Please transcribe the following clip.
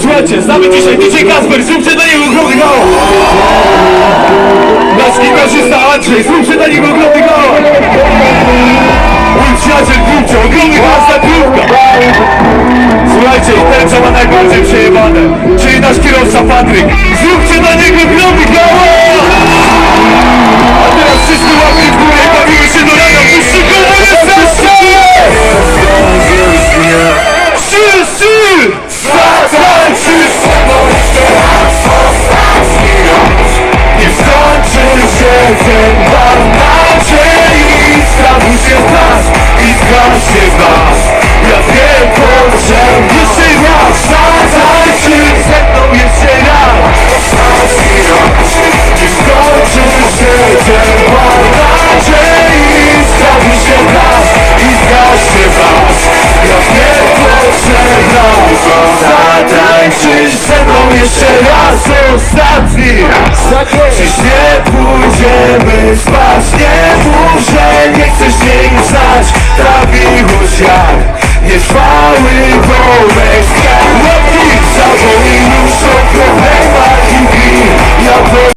Słuchajcie, znamy dzisiaj DJ Kasper, zróbcie dla niego ogromny hałas! Nasz gitarzysta Andrzej, zróbcie dla niego ogromny hałas! Mój przyjaciel Krupcio, ogromny hałas na Krupka! Słuchajcie, ten co ma najbardziej przejebane, czyli nasz kierowca Patryk, zróbcie Zatańczysz ze mną jeszcze raz Ostatni. Dziś nie pójdziemy spać? Nie mów, że nie chcesz jej znać. Ta miłość jak Nietrwały domek